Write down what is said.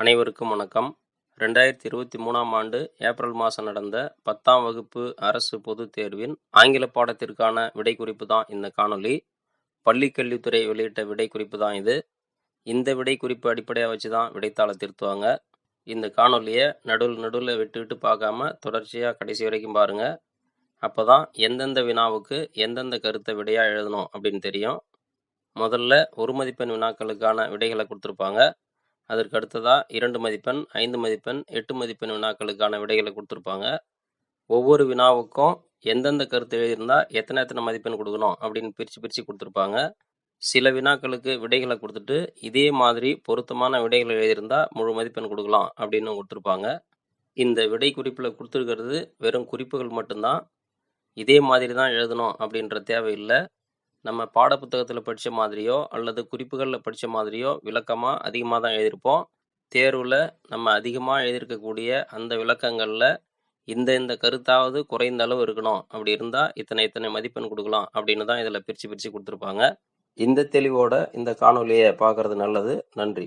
அனைவருக்கும் வணக்கம். ரெண்டாயிரத்தி இருபத்தி மூணாம் ஆண்டு ஏப்ரல் மாதம் நடந்த பத்தாம் வகுப்பு அரசு பொதுத் தேர்வின் ஆங்கில பாடத்திற்கான விடை குறிப்பு தான் இந்த காணொளி. பள்ளிக்கல்வித்துறை வெளியிட்ட விடை குறிப்பு தான் இது. இந்த விடை குறிப்பு அடிப்படையாக வச்சு தான் விடைத்தாளை திருத்துவாங்க. இந்த காணொலியை நடுவில் நடுவில் விட்டு விட்டு பார்க்காம தொடர்ச்சியாக கடைசி வரைக்கும் பாருங்கள் அப்போ தான் எந்தெந்த வினாவுக்கு எந்தெந்த கருத்தை விடையாக எழுதணும் அப்படின்னு தெரியும். முதல்ல ஒரு மதிப்பெண் வினாக்களுக்கான விடைகளை கொடுத்துருப்பாங்க. அதற்கு அடுத்ததாக இரண்டு மதிப்பெண் ஐந்து மதிப்பெண் எட்டு மதிப்பெண் வினாக்களுக்கான விடைகளை கொடுத்துருப்பாங்க. ஒவ்வொரு வினாவுக்கும் எந்தெந்த கருத்து எழுதியிருந்தால் எத்தனை எத்தனை மதிப்பெண் கொடுக்கணும் அப்படின்னு பிரித்து பிரித்து கொடுத்துருப்பாங்க. சில வினாக்களுக்கு விடைகளை கொடுத்துட்டு இதே மாதிரி பொருத்தமான விடைகளை எழுதியிருந்தால் முழு மதிப்பெண் கொடுக்கலாம் அப்படின்னு கொடுத்துருப்பாங்க. இந்த விடை குறிப்பில் கொடுத்துருக்கிறது வெறும் குறிப்புகள் மட்டும்தான். இதே மாதிரி தான் எழுதணும் அப்படின்ற தேவையில்லை. நம்ம பாடப்புத்தகத்தில் படித்த மாதிரியோ அல்லது குறிப்புகளில் படித்த மாதிரியோ விளக்கமாக அதிகமாக தான் எழுதியிருப்போம். தேர்வில் நம்ம அதிகமாக எழுதியிருக்கக்கூடிய அந்த விளக்கங்களில் இந்த இந்த கருத்தாவது குறைந்த அளவு இருக்கணும். அப்படி இருந்தால் இத்தனை இத்தனை மதிப்பெண் கொடுக்கலாம் அப்படின்னு தான் இதில் பிரித்து பிரித்து கொடுத்துருப்பாங்க. இந்த தெளிவோட இந்த காணொலியை பார்க்குறது நல்லது. நன்றி.